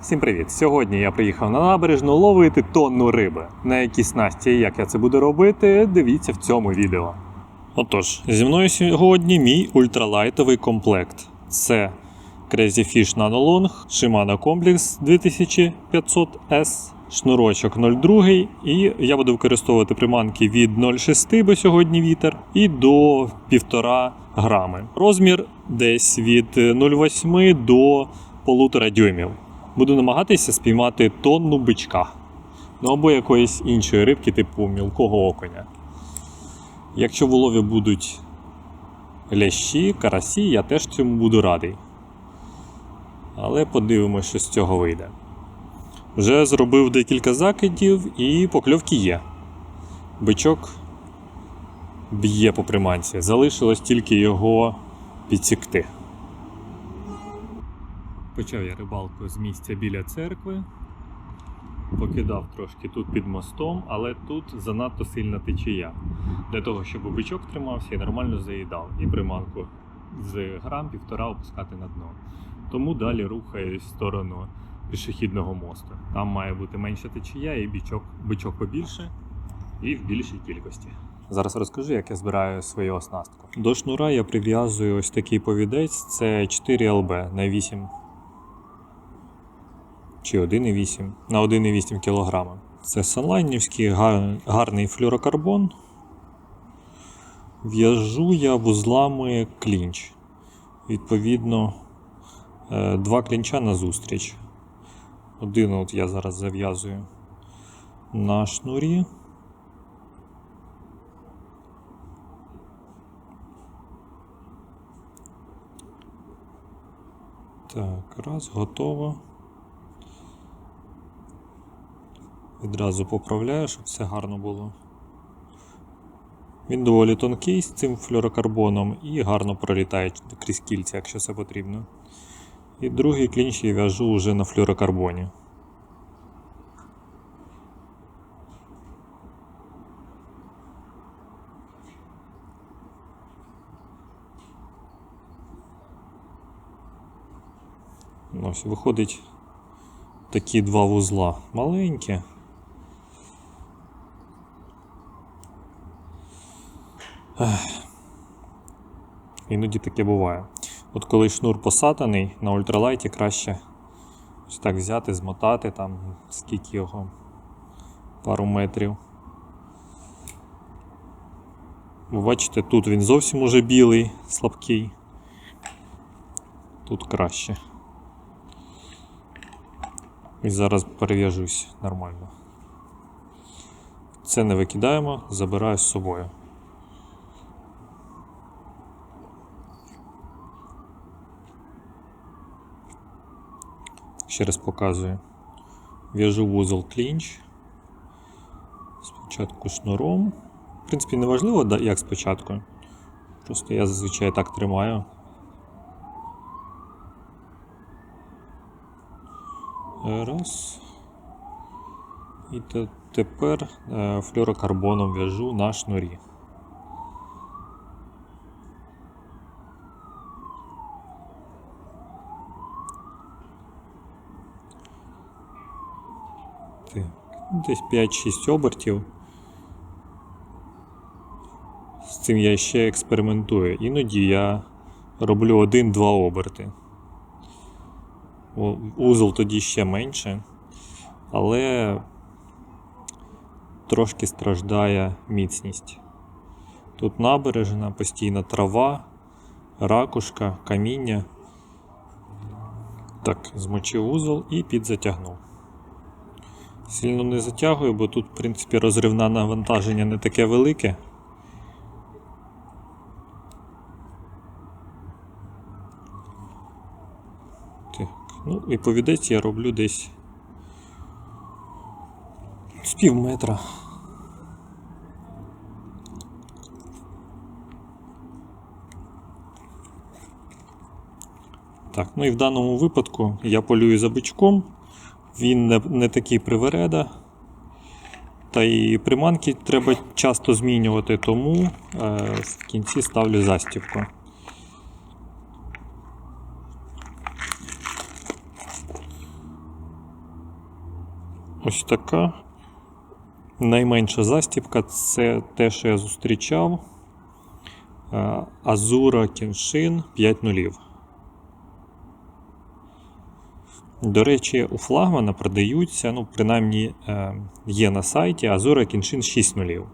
Всім привіт! Сьогодні я приїхав на набережну ловити тонну риби. На якій снасті і як я це буду робити, дивіться в цьому відео. Отож, зі мною сьогодні мій ультралайтовий комплект. Це Crazy Fish Nano Long, Shimano Complex 2500S, шнурочок 0,2 і я буду використовувати приманки від 0,6, бо сьогодні вітер, і до 1,5 грами. Розмір десь від 0,8 до 1,5 дюймів. Буду намагатися спіймати тонну бичка. Ну або якоїсь іншої рибки, типу мілкого окуня. Якщо в улові будуть лящі, карасі, я теж цьому буду радий. Але подивимося, що з цього вийде. Вже зробив декілька закидів і покльовки є. Бичок б'є по приманці. Залишилось тільки його підсікти. Почав я рибалку з місця біля церкви. Покидав трошки тут під мостом, але тут занадто сильна течія. Для того, щоб бичок тримався і нормально заїдав. І приманку з грам півтора опускати на дно. Тому далі рухаюсь в сторону пішохідного мосту. Там має бути менша течія і бичок, бичок побільше і в більшій кількості. Зараз розкажу, як я збираю свою оснастку. До шнура я прив'язую ось такий повідець, це 4 ЛБ на 8 чи 1,8 на 1,8 кг. Це санлайнівський гарний флюрокарбон. В'яжу я вузлами клінч. Відповідно, е, два клінча на зустріч. Один от я зараз зав'язую на шнурі. Так, раз, готово. Відразу поправляю, щоб все гарно було. Він доволі тонкий з цим флюрокарбоном і гарно пролітає крізь кільця, якщо це потрібно. І другий клінч я в'яжу вже на флюрокарбоні. Ну, Ось виходить такі два вузла маленькі. Іноді таке буває. От коли шнур посатаний на ультралайті краще ось так взяти, змотати там скільки його пару метрів. Ви бачите, тут він зовсім уже білий, слабкий. Тут краще. І зараз перев'яжусь нормально. Це не викидаємо, забираю з собою. Ще раз показую. В'яжу вузол клінч. Спочатку шнуром. В принципі, не важливо, як спочатку. Просто я зазвичай так тримаю. Раз. І тепер е, флюрокарбоном в'яжу на шнурі. Ну, Десь 5-6 обертів. З цим я ще експериментую. Іноді я роблю 1-2 оберти. Узол тоді ще менше, але трошки страждає міцність. Тут набережна, постійна трава, ракушка, каміння. Так, змочив узол і підзатягнув. Сильно не затягую, бо тут, в принципі, розривне навантаження не таке велике. Так, ну і повідець я роблю десь з пів метра. Так, ну і в даному випадку я полюю за бичком. Він не, не такий привереда. Та і приманки треба часто змінювати, тому е, в кінці ставлю застібку. ось така. Найменша застіпка це те, що я зустрічав. Е, Азура Кіншин 5 нулів. До речі, у флагмана продаються, ну, принаймні е, є на сайті Азура Кіншин 6 нулів.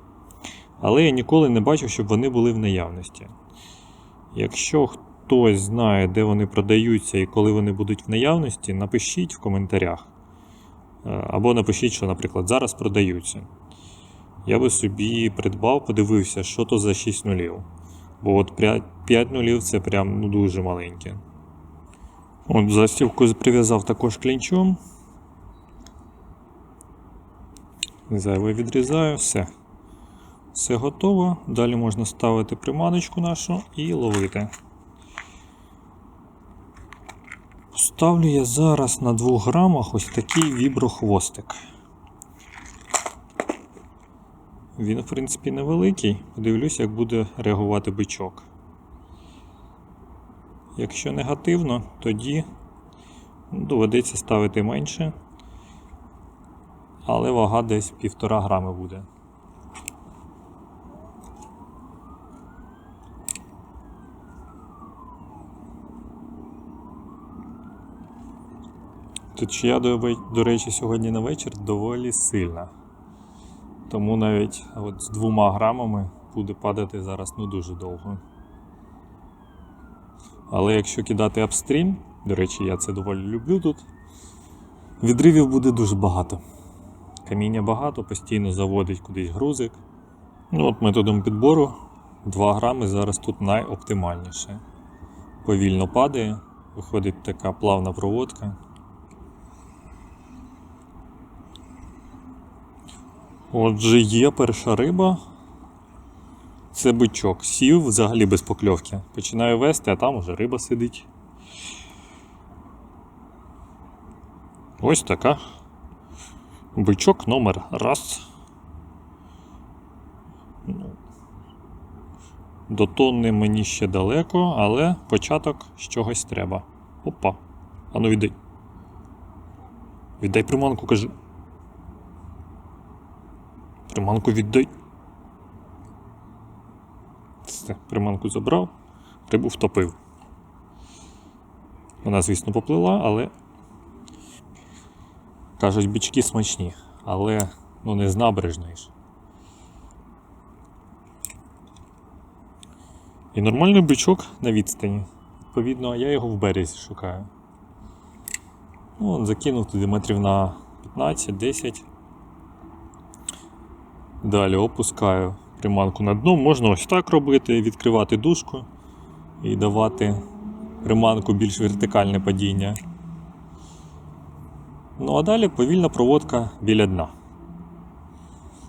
Але я ніколи не бачив, щоб вони були в наявності. Якщо хтось знає, де вони продаються і коли вони будуть в наявності, напишіть в коментарях. Е, Або напишіть, що, наприклад, зараз продаються. Я би собі придбав, подивився, що то за 6 нулів. Бо от 5 нулів це прям ну, дуже маленьке. От застівку прив'язав також клінчом. Зайве відрізаю, все. Все готово. Далі можна ставити приманочку нашу і ловити. Ставлю я зараз на 2 грамах ось такий віброхвостик. Він, в принципі, невеликий. Подивлюсь, як буде реагувати бичок. Якщо негативно, тоді доведеться ставити менше, але вага десь 1,5 грами буде. Тут до, до речі, сьогодні на вечір доволі сильна. Тому навіть от з двома грамами буде падати зараз ну дуже довго. Але якщо кидати апстрім, до речі, я це доволі люблю тут, відривів буде дуже багато. Каміння багато, постійно заводить кудись грузик. Ну от методом підбору 2 грами зараз тут найоптимальніше. Повільно падає, виходить така плавна проводка. Отже, є перша риба. Це бичок. Сів взагалі без покльовки. Починаю вести, а там уже риба сидить. Ось така. Бичок номер раз. Ну, До тонни мені ще далеко, але початок з чогось треба. Опа. Ану віддай. Віддай приманку, кажи. Приманку віддай. Все, приманку забрав, рибу втопив. Вона, звісно, поплила, але. Кажуть, бички смачні, але ну не з набережної ж. І нормальний бичок на відстані. Відповідно, я його в березі шукаю. Ну, от закинув туди метрів на 15-10. Далі опускаю приманку на дно. Можна ось так робити, відкривати дужку і давати приманку більш вертикальне падіння. Ну а далі повільна проводка біля дна.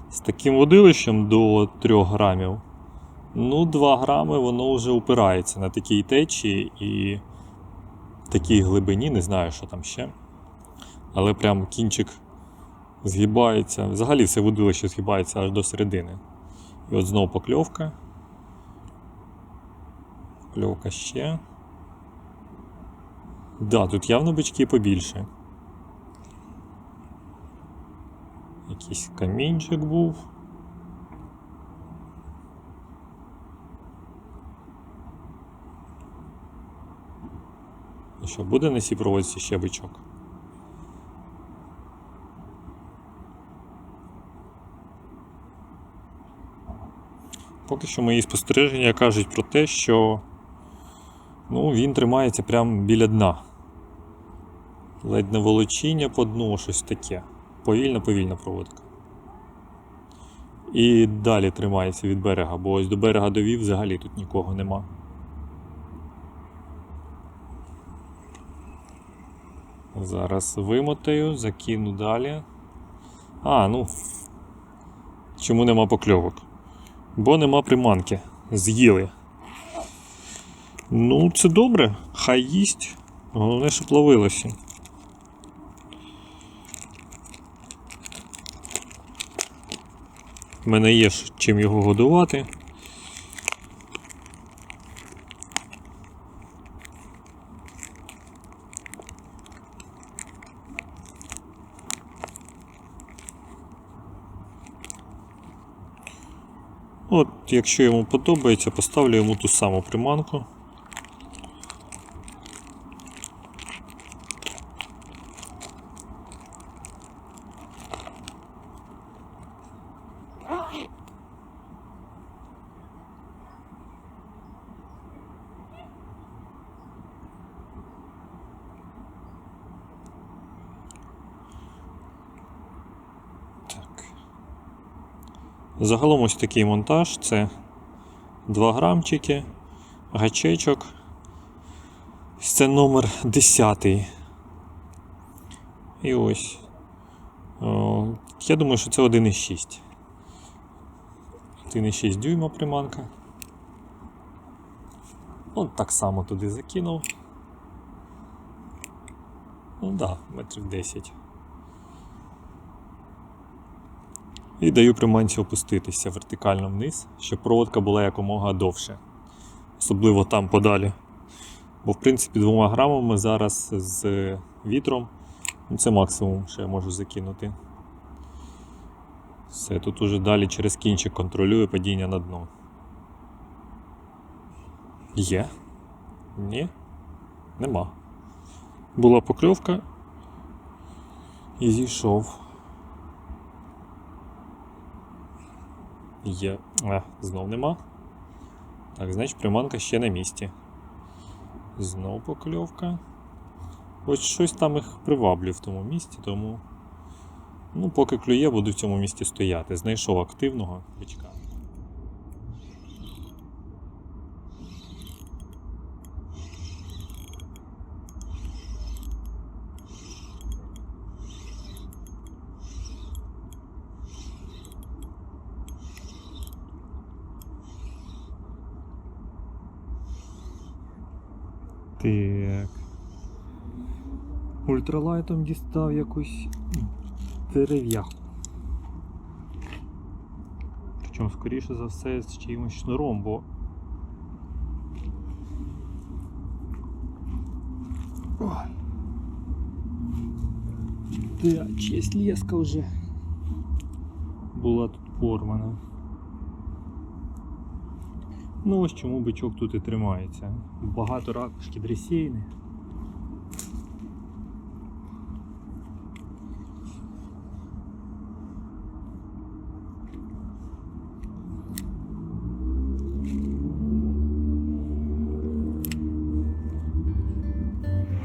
З таким водилищем до 3 грамів. Ну, 2 грами воно вже упирається на такій течії і такій глибині, не знаю, що там ще. Але прям кінчик згибається. Взагалі все водилище згибається аж до середини. І от знову покльовка. Покльовка ще. Да, тут явно бички побільше. Якийсь камінчик був. Що, буде на цій проводці ще бичок? Поки що мої спостереження кажуть про те, що ну, він тримається прямо біля дна. Ледь не волочіння по дну, щось таке. Повільна, повільна проводка. І далі тримається від берега, бо ось до берега довів взагалі тут нікого нема. Зараз вимотаю, закину далі. А, ну. Чому нема покльовок? Бо нема приманки. З'їли. Ну, це добре, хай їсть. Головне, щоб ловилося. У мене є чим його годувати. От, якщо йому подобається, поставлю йому ту саму приманку. Так. Загалом ось такий монтаж це 2 грамчики, гачечок. Це номер 10. І ось. Я думаю, що це 1,6. 1,6 дюйма приманка. От так само туди закинув. Ну так, да, метрів 10. І даю приманці опуститися вертикально вниз, щоб проводка була якомога довше. Особливо там подалі. Бо, в принципі, двома грамами зараз з вітром ну, це максимум, що я можу закинути. Все, тут уже далі через кінчик контролюю падіння на дно. Є? Ні? Нема. Була покльовка і зійшов. Є. А, знов нема. Так, значить приманка ще на місці. Знов покльовка. Ось щось там їх приваблює в тому місці, тому. Ну, поки клює, буду в цьому місці стояти. Знайшов активного бичка. Так. Ультралайтом дістав якусь дерев'яху. Причому, скоріше за все, з чиїмось шнуром, бо. Да, честь леска вже була тут порвана. Ну ось чому бичок тут і тримається. Багато ракушки дресійни.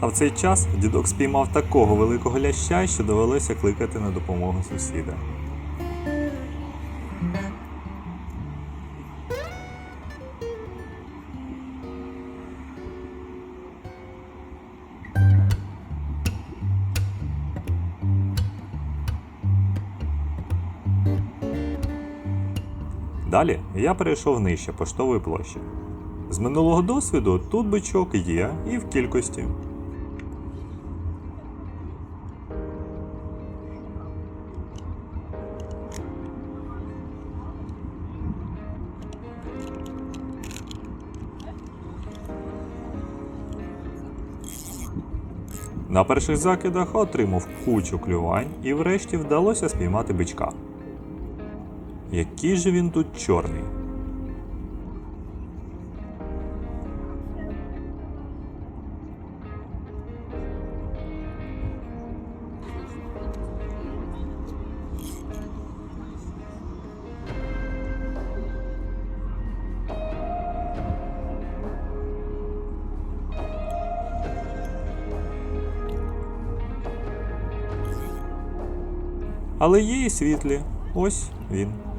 А в цей час дідок спіймав такого великого ляща, що довелося кликати на допомогу сусіда. Далі я перейшов нижче поштової площі. З минулого досвіду тут бичок є і в кількості. На перших закидах отримав кучу клювань і врешті вдалося спіймати бичка. Який же він тут чорний. Але є і світлі. Ось він.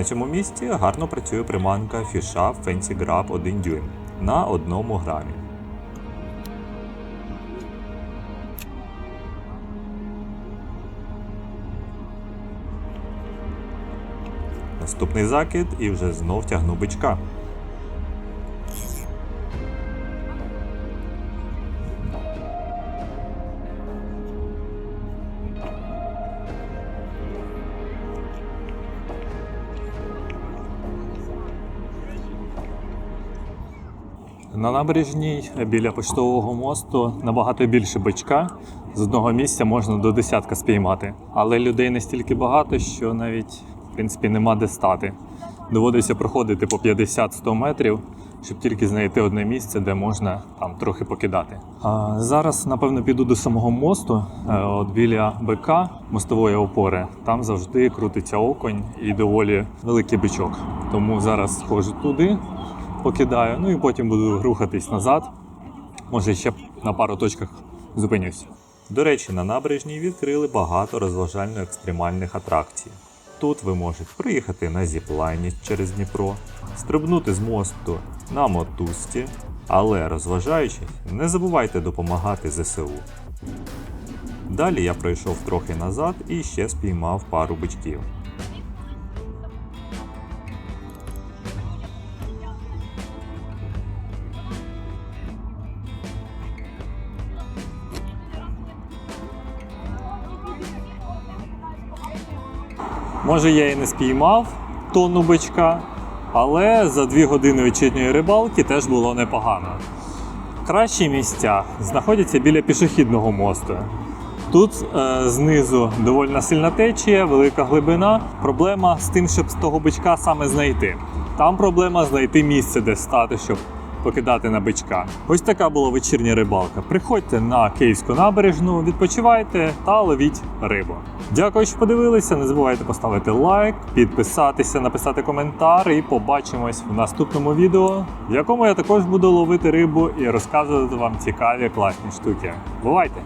На цьому місці гарно працює приманка Fisha Fancy Grab 1 дюйм на одному грамі. Наступний закид і вже знов тягну бичка. На набережній біля почтового мосту набагато більше бичка. З одного місця можна до десятка спіймати. Але людей настільки багато, що навіть в принципі нема де стати. Доводиться проходити по 50-100 метрів, щоб тільки знайти одне місце, де можна там трохи покидати. А зараз, напевно, піду до самого мосту, е, от біля БК мостової опори. Там завжди крутиться оконь і доволі великий бичок. Тому зараз схожу туди, покидаю, ну і потім буду рухатись назад. Може, ще на пару точках зупинюсь. До речі, на набережній відкрили багато розважально-екстремальних атракцій. Тут ви можете проїхати на зіплайні через Дніпро, стрибнути з мосту на мотузці, але розважаючись, не забувайте допомагати ЗСУ. Далі я пройшов трохи назад і ще спіймав пару бичків. Може, я і не спіймав тонну бичка, але за дві години вечірньої рибалки теж було непогано. Кращі місця знаходяться біля пішохідного мосту. Тут е, знизу доволі сильна течія, велика глибина. Проблема з тим, щоб з того бичка саме знайти. Там проблема знайти місце, де стати, щоб покидати на бичка. Ось така була вечірня рибалка. Приходьте на Київську набережну, відпочивайте та ловіть рибу. Дякую, що подивилися. Не забувайте поставити лайк, підписатися, написати коментар і побачимось в наступному відео, в якому я також буду ловити рибу і розказувати вам цікаві класні штуки. Бувайте!